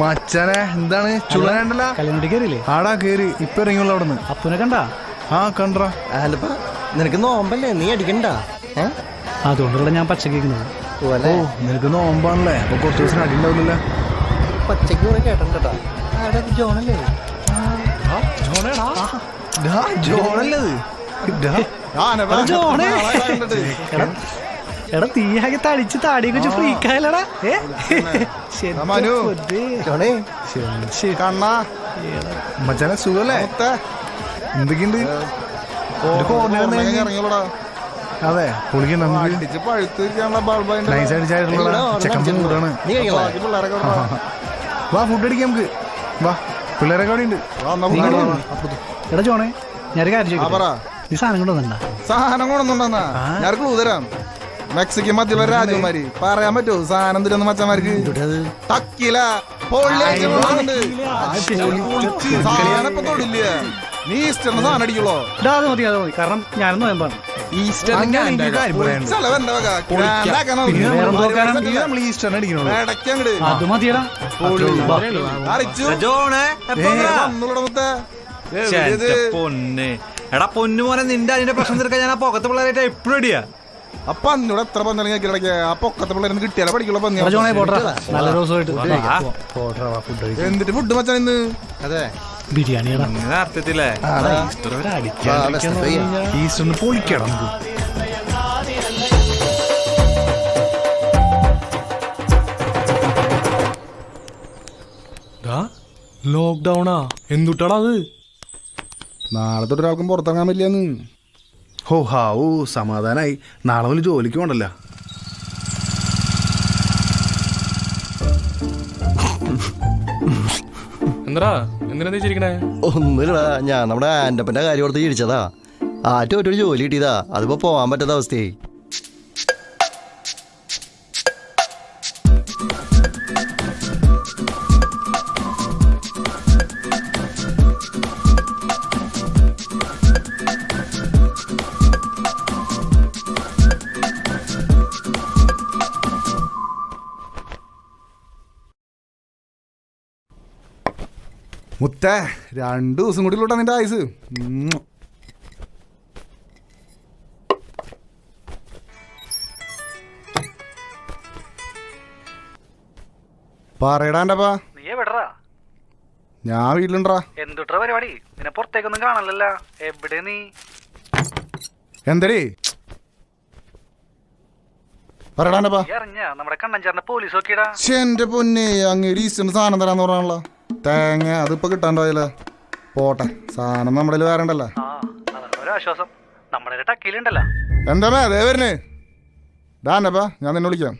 മച്ചാനെ എന്താണ്? കയറിയില്ലേ? ആടാ കേറി. ഇപ്പൊ ഇറങ്ങിയുള്ള അവിടെ നിന്ന് അപ്പുനെ കണ്ടാ? ആ കണ്ടാ അല്ലപ്പ നിനക്ക് നോമ്പല്ലേ? നീ അടിക്കണ്ട? അതുകൊണ്ടുള്ള ഞാൻ പച്ച കേൾക്കുന്നത് ഓ നിനക്ക് നോമ്പാണല്ലേ? അപ്പൊ കുറച്ച് ദിവസം അടി ഉണ്ടാവില്ലല്ലേ. പച്ചക്ക് കുറെ കേട്ടോ ജോണല്ലേ? ജോണല്ലേ. ജോണേ. എടാ, തീയാകെ തടിച്ച് താടിയൊക്കെ വെച്ച് ഫ്രീക്കായല്ലടാ. മച്ചാനെ സുഖല്ലേ? എന്തൊക്കെയുണ്ട്? ഇറങ്ങിയോടാ അതെ പുളിക്ക് നൈസ് അടിച്ചായിട്ടുള്ള ചെക്കൻ കൂടാണ്. വാ ഫുഡ് അടിക്കാം നമുക്ക്. വാ പിള്ളേരൊക്കെ അവിടെ ഉണ്ട്. എടാ ജോണേ ഞാനൊരു കാര്യം ചോദിക്കാം നീ സാധനം കൊണ്ടുവന്നണ്ട സാധനം കൊണ്ടൊന്നുണ്ടെന്നാ ഞാൻ ക്ലൂ തരാം. മെക്സിക്കൻ മധ്യയുള്ള രാജകുമാരി. പറയാൻ പറ്റൂ? സാധനം തരുന്ന മച്ചന്മാർക്ക്? തക്കില. സാധനം തൊടില്ല? നീ ഈസ്റ്ററിന് സാധനം അടിക്കുള്ളോ അത് മതി അത് മതി. കാരണം ഞാനൊന്നും അത് മതിയടാ. പൊന്ന്. എടാ പൊന്നു മോനെ നിന്റെ അതിന്റെ പ്രശ്നം തീർക്കാൻ ഞാൻ ആ പൊക്കത്ത് പിള്ളേരായിട്ട് എപ്പോഴും അടിയാ അപ്പൊ അന്നോട് എത്ര കിട്ടിയാലേ? പഠിക്കുള്ള പന്നി എന്നിട്ട് ഫുഡ് മച്ചാൻ ഇന്ന്? അതെ. ബിരിയാണിയടാ. ഇങ്ങനെ അർത്ഥത്തില്ലേ ഈസ്റ്ററിന് പൊളിക്കണം. നമുക്ക് ലോക്ക്ഡൌണാ എന്തുട്ടാടാ അത്? നാളെ തൊട്ട് ഒരാൾക്കും പുറത്തിറങ്ങാൻ പറ്റില്ലെന്ന്. ഹോ ഹാവൂ സമാധാനായി. നാളെ മുതൽ ജോലിക്ക് വേണ്ടല്ല എന്താ എന്തിനാ ചിരിക്കണേ? ഒന്നുമില്ലടാ ഞാൻ നമ്മുടെ ആൻഡപ്പന്റെ കാര്യം ഓർത്ത് ചിരിച്ചതാ. ആറ്റം ഒരു ജോലി കിട്ടിയതാ. അതിപ്പോ പോവാൻ പറ്റാത്ത അവസ്ഥയായി. മുത്തേ രണ്ടു ദിവസം കൂടി ഉള്ളൂട്ടാ നിന്റെ ആയുസ്. പറയടാണ്ടപ്പാ നീ എവിടെടാ? ഞാൻ വീട്ടിലുണ്ടാ എന്തുട്ര പരിപാടി? നിന്നെ പുറത്തേക്കൊന്നും കാണാനല്ല എവിടെ നീ? എന്തടി? പറയടാ എന്റെപ്പാ നീ അറിഞ്ഞ? നമ്മുടെ കണ്ണഞ്ചാറിന്റെ പോലീസ് നോക്കിയടാ എന്റെ പൊന്നെ അങ്ങ് ഈസ്റ്ററിന് സാധനം തരാന്ന് പറഞ്ഞാണല്ലോ. തേങ്ങ അതിപ്പോ കിട്ടാണ്ടായില്ല പോട്ടെ സാധനം നമ്മളിൽ വേറെ ഉണ്ടല്ലോ. ആ ഒരു ആശ്വാസം. നമ്മുടെ ടക്കിലുണ്ടല്ലോ എന്താ അതേ വരുന്നേ. ഡാ ഞാൻ നിന്നെ വിളിക്കാം.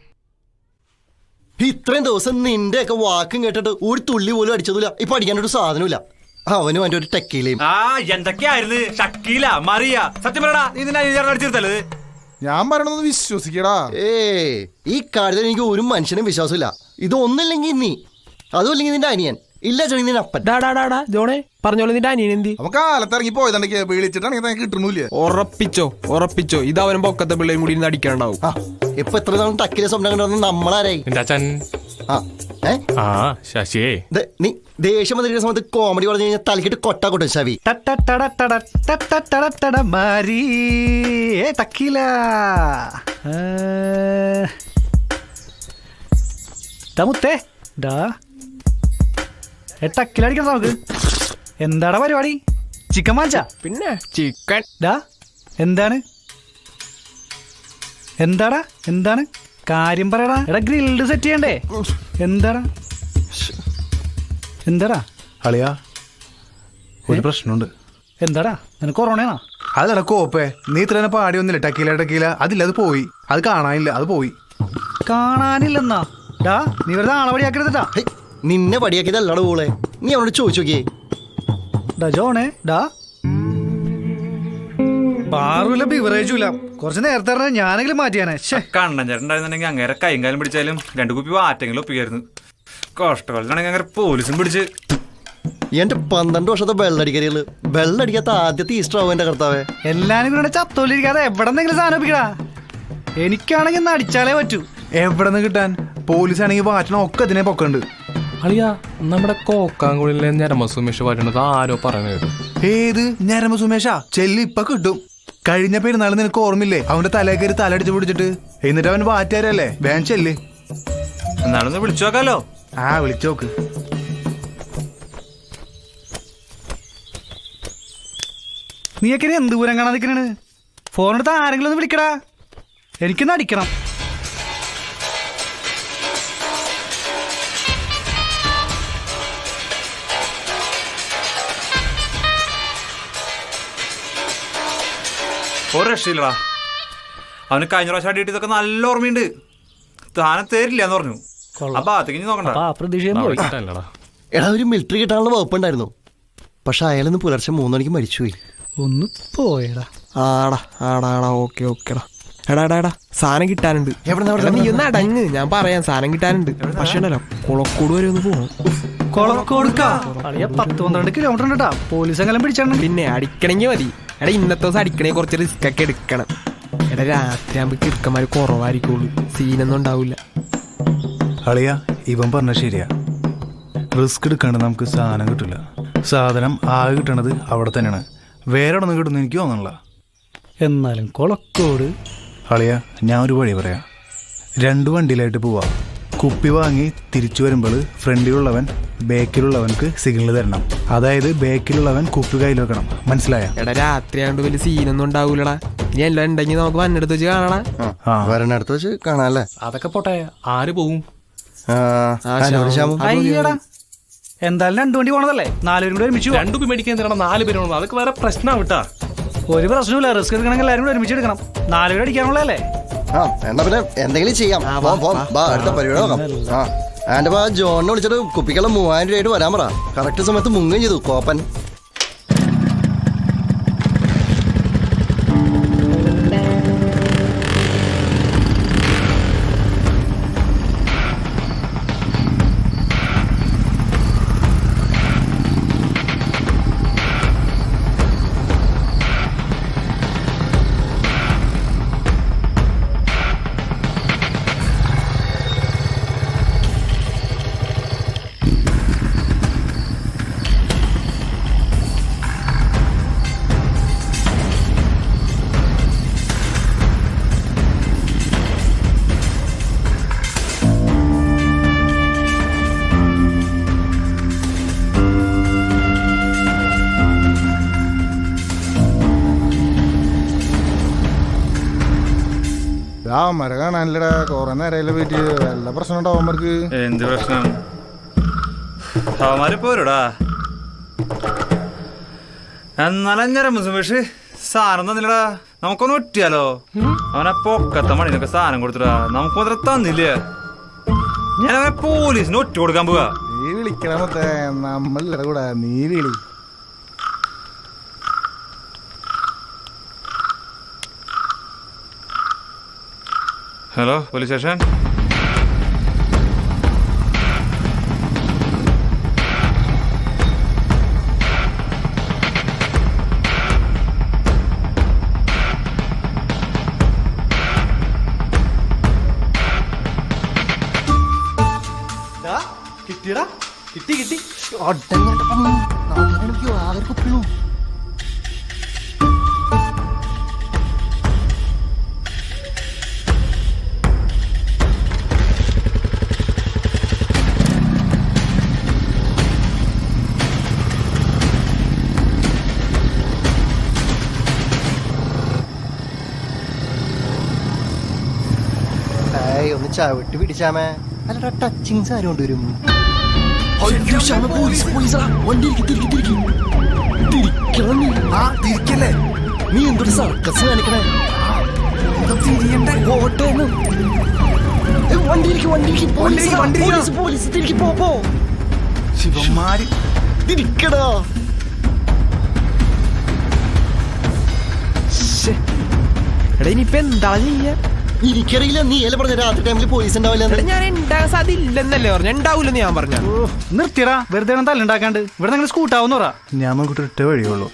ഇത്രയും ദിവസം നിന്റെ ഒക്കെ വാക്കും കേട്ടിട്ട് ഒരു തുള്ളി പോലും അടിച്ചതില്ല ഇപ്പൊ അടിക്കാനൊരു സാധനമില്ല അവനും അവന്റെ ഒരു ടെക്കീലയും ആ എന്തൊക്കെയായിരുന്നു? ഷക്കീല മറിയ. സത്യം പറയടാ നീ നിന്റെ അനിയൻ അടിച്ചിരുത്തല്ലേ ഞാൻ പറയണത് വിശ്വസിക്കടാ. ഏ ഈ കാര്യത്തിൽ എനിക്ക് ഒരു മനുഷ്യനും വിശ്വാസമില്ല. ഇത് ഒന്നില്ലെങ്കിൽ നീ അതും അല്ലെങ്കിൽ നിന്റെ അനിയൻ. ഇല്ല ജോണി നിന്റെ അപ്പൻ ഡാടാടാ ജോണെ പറഞ്ഞോളൂ നിന്റെ അനിയൻ എന്തി അപ്പൊ കാലത്ത് ഇറങ്ങി പോയതാണെങ്കിൽ വിളിച്ചിട്ടാണെങ്കിൽ കിട്ടണില്ല ഉറപ്പിച്ചോ ഉറപ്പിച്ചോ ഇത് അവൻ പൊക്കത്തെ പിള്ളേരും കൂടി ഇന്ന് അടിക്കാണ്ടാവും ആ ഇപ്പൊ എത്ര തവണ ടക്കിലെ സ്വപ്നം കണ്ടു നമ്മളാരായി എന്റെ അച്ഛൻ ആ ഏ ആ ശശിയേ ദേ, നീ ദേഷ്യം വന്നിരിക്കുന്ന സമയത്ത് കോമഡി പറഞ്ഞു കഴിഞ്ഞാൽ തലക്കിട്ട് കൊട്ട കൊട്ടും ശവി മാരി ഏ ടക്കില തമുത്തേ ഡാ ഏ ടക്കിലടിക്കണം നമുക്ക് എന്താടാ പരിപാടി? ചിക്കൻ വാങ്ങിച്ചാ? പിന്നെ? ചിക്കൻ. ഡാ എന്താണ്? എന്താടാ? എന്താണ്? കാര്യം പറയടാ. എടാ ഗ്രിൽഡ് സെറ്റ് ചെയ്യണ്ടേ? എന്താടാ? എന്താടാ? അളിയാ ഒരു പ്രശ്നമുണ്ട്. എന്താടാ? നിനക്ക് കൊറോണയാണോ? അത് കോപ്പേ. നീ ഇത്ര തന്നെ പാടി ഒന്നില്ല ടക്കീല ടക്കീല. അതില്ല അത് പോയി. അത് കാണാനില്ല അത് പോയി. കാണാനില്ലെന്നാ? ഡാ നീ വെറുതെ ആളെ വഴിയാക്കരുതട്ടാ ഹേയ്, നിന്നെ പടിയാക്കിയതല്ലട പോളെ നീ അവനോട് ചോദിച്ചു നോക്കിയേ. ഡാ ജോണേ ഡാ. ബാറുമില്ല ബിവറേജും ഇല്ല. കുറച്ച് നേരത്തെ പറഞ്ഞാൽ ഞാനെങ്കിലും മാറ്റിയാനെ. കണ്ണൻ ചേട്ടൻ അങ്ങനെ അങ്ങേരെ കൈയും കാലും പിടിച്ചാലും രണ്ടു കുപ്പി വാറ്റെങ്കിലും ഒപ്പിക്കായിരുന്നു. കഷ്ടകാലത്താണെങ്കിൽ അങ്ങനെ പോലീസും പിടിച്ച്. എന്റെ പന്ത്രണ്ട് വർഷത്തെ വെള്ളടിക്കരികൾ വെള്ളടിക്കാത്ത ആദ്യത്തെ ഈസ്റ്റർ ആവും എന്റെ കർത്താവേ. എല്ലാരും കൂടെ ചത്തോലിരിക്കാതെ എവിടെ നിന്നെങ്കിലും സാധനം ഒപ്പിക്കടാ. എനിക്കാണെങ്കിൽ അടിച്ചാലേ പറ്റൂ. എവിടെ നിന്ന് കിട്ടാൻ? പോലീസ് ആണെങ്കിൽ വാറ്റണം ഒക്കെ ഇതിനെ പൊക്കണ്ട്. അളിയ നമ്മുടെ കോക്കാങ്കുളിലെ ഞരമ സുമേഷ് വരുന്നത് ആരോ പറഞ്ഞു കേട്ടു. ഏത് ഞരമ സുമേഷാ? ചെല്ലി ഇപ്പൊ കിട്ടും. കഴിഞ്ഞ പെരുന്നാൾ നിനക്ക് ഓർമ്മില്ലേ അവന്റെ തലേ കയറി തലടിച്ച് പിടിച്ചിട്ട്. എന്നിട്ട് അവൻ വാറ്റാരല്ലേ? വേൻ ചെല്ല്. എന്നാലൊന്ന് വിളിച്ചു നോക്കാലോ. ആ വിളിച്ചു നോക്ക്. നീയൊക്കെ എന്ത് ദൂരം കാണാൻ നിൽക്കണേ? ഫോൺ ആരെങ്കിലും ഒന്ന് വിളിക്കടാ. എനിക്കൊന്ന് അടിക്കണം. ഒരു രക്ഷയില്ലടാ. അവന് കഴിഞ്ഞ പ്രാവശ്യം അടി ഇതൊക്കെ നല്ല ഓർമ്മയുണ്ട്. താനെ തരില്ല എന്ന് പറഞ്ഞു നോക്കണ്ട. അപ്പൊ പോയി. അല്ലടാ എടാ ഒരു മിലിറ്ററി കിട്ടാനുള്ള വകുപ്പുണ്ടായിരുന്നു. പക്ഷെ അയാളൊന്ന് പുലർച്ചെ മൂന്നണിക്ക് മരിച്ചുപോയി. ഒന്ന് പോയടാ. ആടാ ആടാ ആടാ ഓക്കെ ഓക്കെടാ. എടാ എടാ എടാ സാധനം കിട്ടാനുണ്ട്. എവിടെ എടാ, നീ ഒന്ന് അടങ്ങ് ഞാൻ പറയാം സാധനം കിട്ടാനുണ്ട്. പക്ഷേ ഉണ്ടല്ലോ കുളക്കോട് വരെ ഒന്ന് പോകണം കുളക്കോട് പത്ത് പന്ത്രണ്ട് കിലോമീറ്റർ ഉണ്ട് കേട്ടാ പോലീസ് എങ്ങനെ പിടിച്ചാണ് പിന്നെ അടിക്കണമെങ്കിൽ മതി. എടാ ഇന്നത്തെ ദിവസം അടിക്കണേ കുറച്ച് റിസ്ക് ഒക്കെ എടുക്കണം. എടാ രാത്രി ആകുമ്പോൾ കിറുക്കന്മാർ കുറവായിരിക്കുള്ളൂ സീനൊന്നും ഉണ്ടാവില്ല അളിയ ഇവൻ പറഞ്ഞ ശരിയാ. റിസ്ക് എടുക്കാണ്ട് നമുക്ക് സാധനം കിട്ടില്ല സാധനം ആകെ കിട്ടണത് അവിടെ തന്നെയാണ്. വേറെ ഒന്നും നിന്ന് കിട്ടുന്നു എനിക്ക് തോന്നണില്ല. എന്നാലും കൊളക്കോട്. അളിയ ഞാൻ ഒരു വഴി പറയാം. രണ്ട് വണ്ടിയിലായിട്ട് പോവാ. കുപ്പി വാങ്ങി തിരിച്ചു വരുമ്പോൾ ഫ്രണ്ടിലുള്ളവൻ ബേക്കിലുള്ളവൻക്ക് സിഗ്നൽ തരണം. അതായത് ബേക്കിലുള്ളവൻ കുപ്പി കയ്യിൽ വെക്കണം. മനസ്സിലായ? എടാ രാത്രി ആയതുകൊണ്ട് വലിയ സീനൊന്നും ഉണ്ടാവൂലടാ. ഇനി എല്ലാം ഉണ്ടെങ്കിൽ നമുക്ക് വന്നെടുത്ത് വെച്ച് കാണടാ. ആ വരണടുത്ത് വെച്ച് കാണാല്ലേ? അതൊക്കെ പോട്ടെ ആര് പോവും? അയ്യടാ. എന്തായാലും രണ്ടു വണ്ടി പോണതല്ലേ? നാലുപേരും കൂടെ ഒരുമിച്ച്. രണ്ടു പി മേടിക്കാൻ തരണം നാല് പേരും അതൊക്കെ വേറെ പ്രശ്നമാണ് കേട്ടാ. ഒരു പ്രശ്നമില്ല റിസ്ക് എടുക്കണമെങ്കിൽ എല്ലാവരും കൂടെ ഒരുമിച്ച് എടുക്കണം. നാലുപേരും അടിക്കാനുള്ളതല്ലേ? ആ എന്നാ പിന്നെ എന്തെങ്കിലും ചെയ്യാം. പോം, പോം. ബാ അടുത്ത പരിപാടി നോക്കാം. ആ ബാ ജോണിനെ വിളിച്ചിട്ട് കുപ്പിക്കുള്ള മൂവായിരം രൂപയായിട്ട് വരാൻ പറ. കറക്റ്റ് സമയത്ത് മുങ്ങുകയും ചെയ്തു കോപ്പൻ. അവന്മാരെ കാണാനില്ലടാ. കൊറേ നേരം വീട്ടിൽ വല്ല പ്രശ്നം ഉണ്ടോ അവന്മാർക്ക്? എന്ത് പ്രശ്നം? അവന്മാര് പോരൂടാ. എന്നാലും ഞരമ്പ് സുമേഷ് സാധനം തന്നില്ലടാ. നമുക്കൊന്ന് ഒറ്റിയാലോ അവനെ പൊക്കത്തെ മണിനൊക്കെ സാധനം കൊടുത്തിടാ നമുക്ക് മാത്രം തന്നില്ലേ? ഞാൻ അവനെ പോലീസിന് ഒറ്റ കൊടുക്കാൻ പോവാ. നീ വിളിക്കണ മൊത്തേ. നമ്മളില്ലട കൂടെ. നീ വിളി. ഹലോ പോലീസ് സ്റ്റേഷൻ കിട്ടിയടാ കിട്ടി കിട്ടി. ആകെ കുപ്പിളൂ ചവിട്ടി പിടിച്ചാമേ. അല്ലടാ ടച്ചിങ്സ് ആരും കൊണ്ടുവരും നീ എന്തൊരു സർക്കസ് കാണിക്കണേ? വണ്ടിയിലേക്ക് വണ്ടിയിലേക്ക്. പോലീസ് പോലീസ് പോലീസ് തിരിക്കി പോ പോ. ശിവന്മാര്. തിരിക്കടാ. എടാ ഇനിയിപ്പോ എന്താ ചെയ്യാ? എനിക്കറിയില്ല നീ അല്ല പറഞ്ഞ? രാത്രി ടൈമിൽ പോലീസ് ഉണ്ടാവില്ല ഞാൻ ഉണ്ടാകാൻ സാധ്യതയില്ലെന്നല്ലേ പറഞ്ഞു? ഉണ്ടാവില്ലെന്ന് ഞാൻ പറഞ്ഞു. നിർത്തിയടാ വെറുതെ തല്ലുണ്ടാക്കാണ്ട്. ഇവിടെ നിങ്ങൾ സ്കൂട്ടാവുന്ന പറ. ഞാൻ നോക്കിട്ട് ഒറ്റ വഴിയുള്ളൂ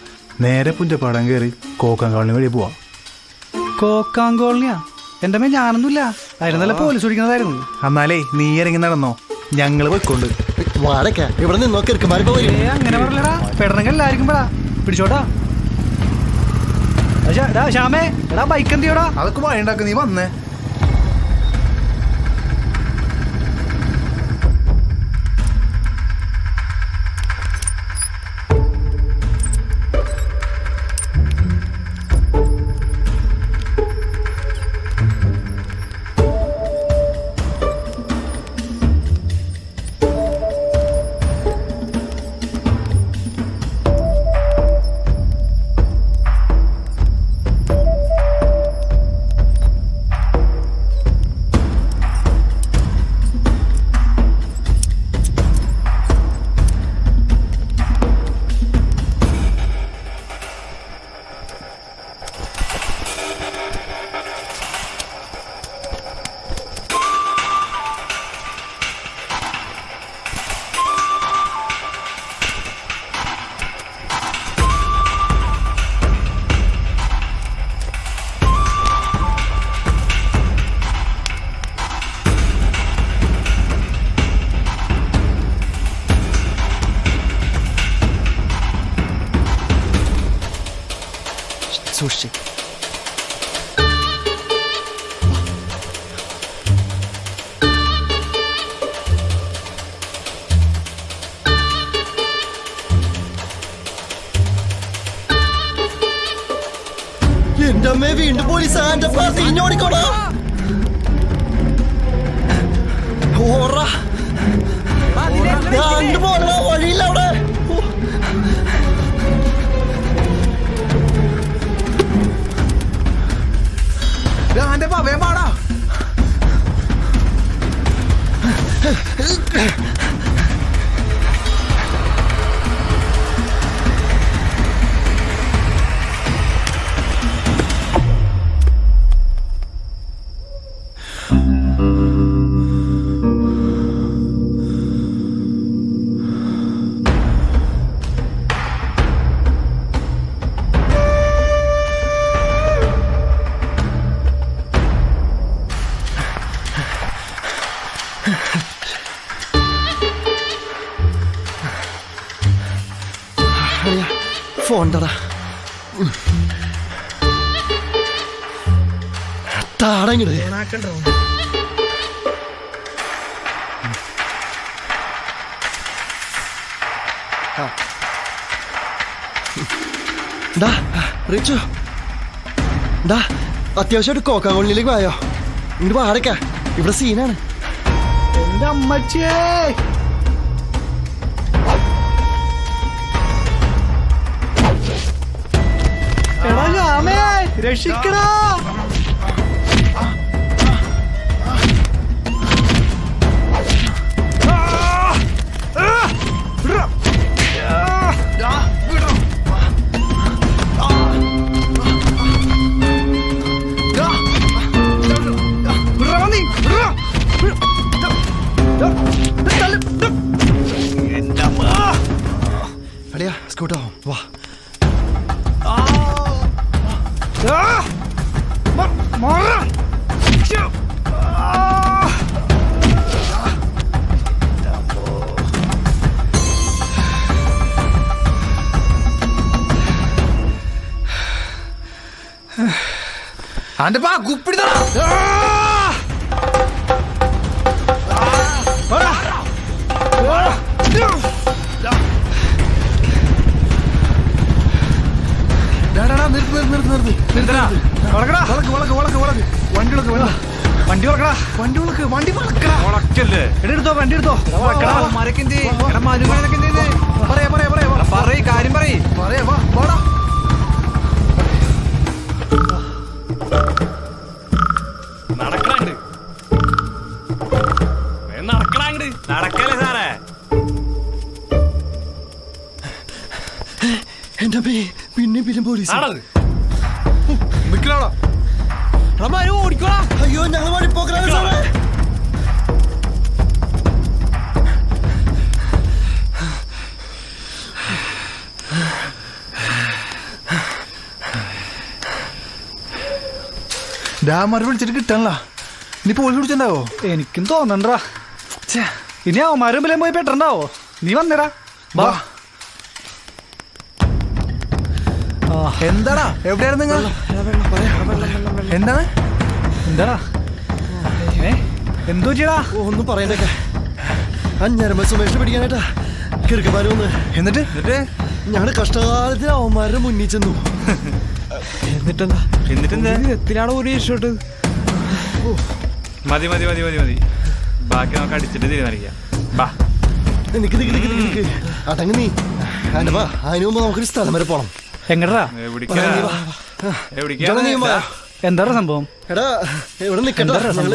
നേരെ പുഞ്ചപ്പാടം കയറി കോക്കാൻ കോളനി വഴി പോവാം. കോളനിയാ? എന്റെ മേ ഞാനൊന്നുമില്ല. അതിന് നല്ല പോലീസ് ഓടിക്കുന്നതായിരുന്നു. എന്നാലേ നീ ഇറങ്ങി നടന്നോ? ഞങ്ങൾ പോയിക്കൊണ്ട്. വാടക്ക ഇവിടെ നിന്നോ ഏ അങ്ങനെ പറഞ്ഞടാ പെടണെങ്കിൽ എല്ലാവർക്കും പെടാ. പിടിച്ചോട്ടാ. ശ്യാമേ എടാ ബൈക്ക് എന്ത് ചെയ്യടാ അതൊക്കെ വഴിണ്ടാക്ക നീ വന്നേ. വീണ്ടും പാർട്ടി ആന്റെ താടങ്ങിട് ഡാ റിച്ചു. ഡാ അത്യാവശ്യമായിട്ട് കോക്കാ കോളനിയിലേക്ക് പോയോ? ഇങ്ങോട്ട് പാടക്ക ഇവിടെ സീനാണ്. എന്റെ അമ്മച്ചേ രക്ഷിക്കടാ. അടിയാ സ്കൂട്ടോ വാ. അന്റെ പാ കുപ്പിടി നിർത്ത് വളക്ക് വളക്ക് വളക്ക് വളക്ക്. വണ്ടി. വളക്ക് വണ്ടി വളക്കടാ. വണ്ടി വളക്ക് വണ്ടി വളക്കടാ. ഉളക്കല്ലേ എടുത്തോ വണ്ടി എടുത്തോ മരക്കെന്തി മരുമനക്കെന്തി പറയാ പറയാ പറയാ. പറയ് കാര്യം പറയ്. പറയാ വാ വാടാ. നടക്കണാണ്ട് നടക്കണാണ്ട് നടക്കല്ലേ സാറേ? എന്റെ പിന്നെ പിന്നെ പോലീസ്. ആടത് നിക്കലാടാ ഓടിക്കോളാ. അയ്യോ ഞങ്ങൾ വഴിപ്പോക്കലാണ് സാറേ. ഡാമർ വിളിച്ചിട്ട് കിട്ടണല്ല നീ പോയി പിടിച്ചിട്ടുണ്ടാവോ എനിക്കും തോന്നണ്ടാ. ഇനി അവന്മാരും പോയി പെട്ടുണ്ടാവോ? നീ വന്നേടാ. വാ. എന്താടാ? എവിടെയായിരുന്നു നിങ്ങൾ? എന്താണ്? എന്താടാ? എന്തോ ചെയ്യടാ? ഒന്നും പറയണ്ടൊക്കെ. ആ ഞരമ്പ സുമേഷ് പിടിക്കാനായിട്ടാ കിറുക്കന്മാര് വന്ന്. എന്നിട്ട്? എന്നിട്ട്? ഞങ്ങൾ കഷ്ടകാലത്തിന് അവന്മാരുടെ മുന്നിൽ ചെന്നു. എന്നിട്ടെന്താ? എന്നിട്ടെന്താ? എത്തിനാണ് ഒരു ഇഷ്ടോട്ട് മതി മതി മതി മതി മതി. ബാക്കി നമുക്ക് അടിച്ചിട്ട് തീരുമാനിക്കാം. ബാ. നിക്ക് നിക്ക് നിക്ക് നിക്ക് അടങ്ങ് നീ. അതിനു മുമ്പ് നമുക്കൊരു സ്ഥലം വരെ പോണം. എങ്ങടാ. എന്താടാ സംഭവം? എടാ ഇവിടെ നിക്കട്ടോ ഞങ്ങൾ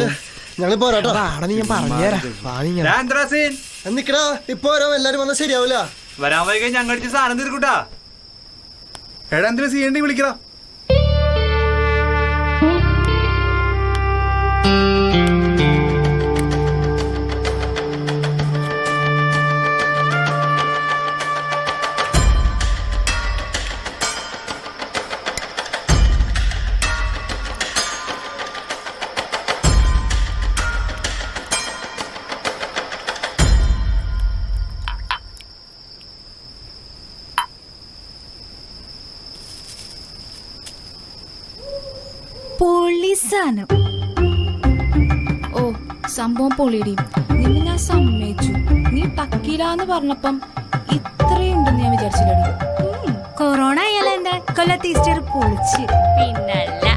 ഞങ്ങൾ പോരാട്ടോ നീ ഞാൻ പറഞ്ഞുതരാം വാ നീ ഇങ്ങനെ. എന്താ സീൻ? നിക്കടാ. ഇപ്പൊ വരാം എല്ലാരും വന്നാൽ ശരിയാവില്ല വരാൻ വൈകി ഞങ്ങൾ അടിച്ച് സാധനം തീർക്കൂട്ടാ. എടാ എന്തിനാ സീണ്ടി വിളിക്കടാ. സംഭവം പൊളിയടി. നിന്നെ ഞാൻ സമ്മതിച്ചു. നീ ടക്കിലാന്ന് പറഞ്ഞപ്പം ഇത്രയുണ്ടെന്ന് ഞാൻ വിചാരിച്ചില്ലടി. കൊറോണ ആയാലും എന്താ കൊല്ലത്ത് ഈസ്റ്റർ പൊളിച്ച്. പിന്നല്ല.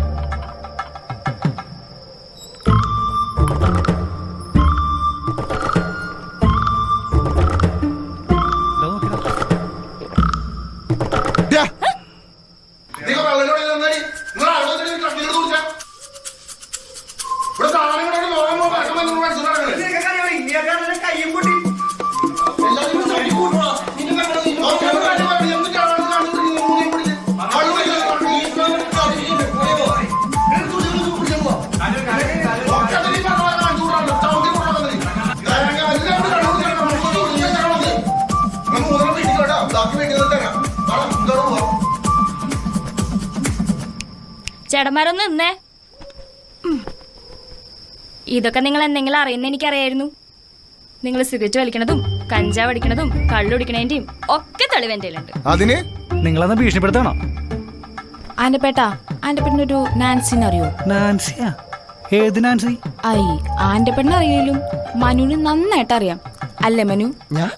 ചേട്ടന്മാരൊന്ന് നിന്നേ. ഇതൊക്കെ നിങ്ങൾ എന്തെങ്കിലും അറിയുന്ന എനിക്കറിയായിരുന്നു. നിങ്ങൾ സിഗരറ്റ് വലിക്കണതും കഞ്ചാവ് അടിക്കണതും കള്ളുടിക്കണേന്റെയും ഒക്കെ തെളിവ് എന്റെ കയ്യിലുണ്ട്. അതിന്? നിങ്ങളന്ന് ഭീഷണിപ്പെടുത്തണോ? ആന്റെ പേട്ടാ നാൻസിനെ അറിയോ നാൻസിയാ? ഏത് നാൻസി? ഐ ആന്റെ പെണ്ണ് അറിയില്ലും മനുവിന് നന്നായിട്ട് അറിയാം അല്ലേ മനു? ഞാൻ?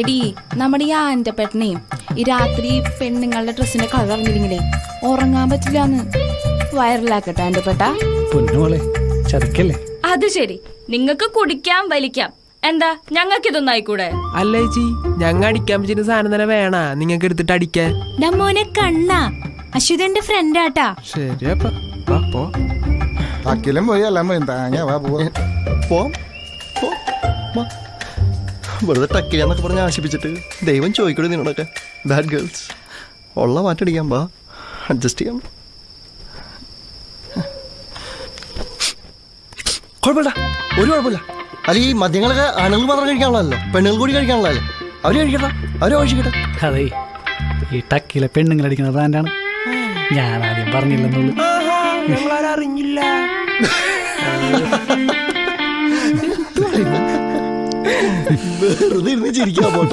എടി നമ്മുടെ ഈ ആന്റെ പെട്ടനെയും ഈ രാത്രി പെണ്ണുങ്ങളുടെ ഡ്രസ്സിന്റെ കളർ അറിഞ്ഞില്ലെങ്കിലേ ഉറങ്ങാൻ പറ്റില്ലാന്ന്. വൈറലാക്കട്ടെ എന്റെ പെട്ട. പൊന്നുമോളെ ചതിക്കല്ലേ? അത് ശരി. നിങ്ങക്ക് കുടിക്കാം വലിക്കാം. എന്താ ഞങ്ങൾക്ക് ഇതൊന്നും ആയിക്കൂടെ? അല്ല ചേച്ചി ഞങ്ങ അടിക്കാൻ പറ്റുന്ന സാധനം തന്നെ വേണ. നിങ്ങൾക്ക് എടുത്തിട്ട് അടിക്കാൻ. നമ്മോനെ കണ്ണ. അശ്വതന്റെ എന്റെ ശരി ആട്ടാ വാ, പോ. അക്കിലും പോയി എല്ലാം പോയി. താങ്ങ വാ പോവാ. പോവാം പോ. വെറുതെ ടക്കിലാന്നൊക്കെ പറഞ്ഞ് ആശിപ്പിച്ചിട്ട് ദൈവം ചോദിക്കൂടെ നിന്നോടൊക്കെ. ബാഡ് ഗേൾസ് ഉള്ള മാറ്റടിക്കാൻ വാ. അഡ്ജസ്റ്റ് ചെയ്യാം. കുഴപ്പമില്ല. ഒരു കുഴപ്പമില്ല. അല്ല ഈ മദ്യങ്ങളൊക്കെ ആണുങ്ങൾ മാത്രം കഴിക്കാനുള്ളതല്ലോ. പെണ്ണുങ്ങൾ കൂടി കഴിക്കാനുള്ളതല്ലേ? അവർ കഴിക്കട്ടെ. അവർ ആവശ്യിക്കട്ടെ അതെ ഈ ടക്കിലെ പെണ്ണുങ്ങൾ അടിക്കുന്ന ബ്രാൻഡാണ്. ഞാൻ ആദ്യം പറഞ്ഞില്ലെന്നുള്ളു അറിഞ്ഞില്ല വെറുതെ ഇരുന്ന് ചിരിക്കാൻ പോട്ടോ.